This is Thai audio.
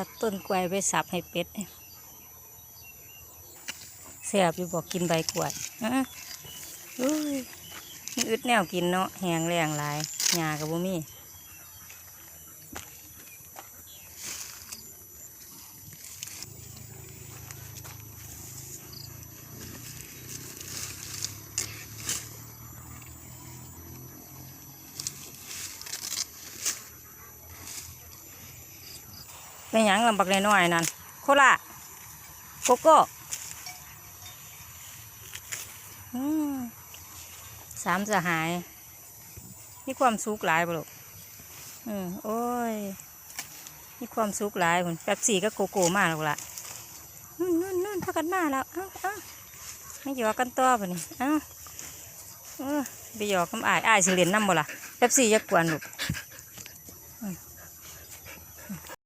ตัดต้นกล้วยไปสับให้เป็ดเสียบอยู่บอกกินใบกล้วยอะอุ้ยอึดแนวกินเนาะแหงแรงหลายหญ้ากับบ่มี เป็นหยังลำบักน้อยนั่นโคล่าโกโก้สามสหายมีความสุขหลายบ่ลูกอืมโอ้ยมีความสุขหลายคนแป๊บสี่ก็โกโก้มาแล้วล่ะนู่นนู่นนู่นพักกันมาแล้วเอ้าเอ้าไม่หยอกกันต่อป่ะนี่เอ้าเออไปหยอกกับอ้ายอ้ายสิเล่นน้ำบ่ล่ะแป๊บสี่จะกวนลูก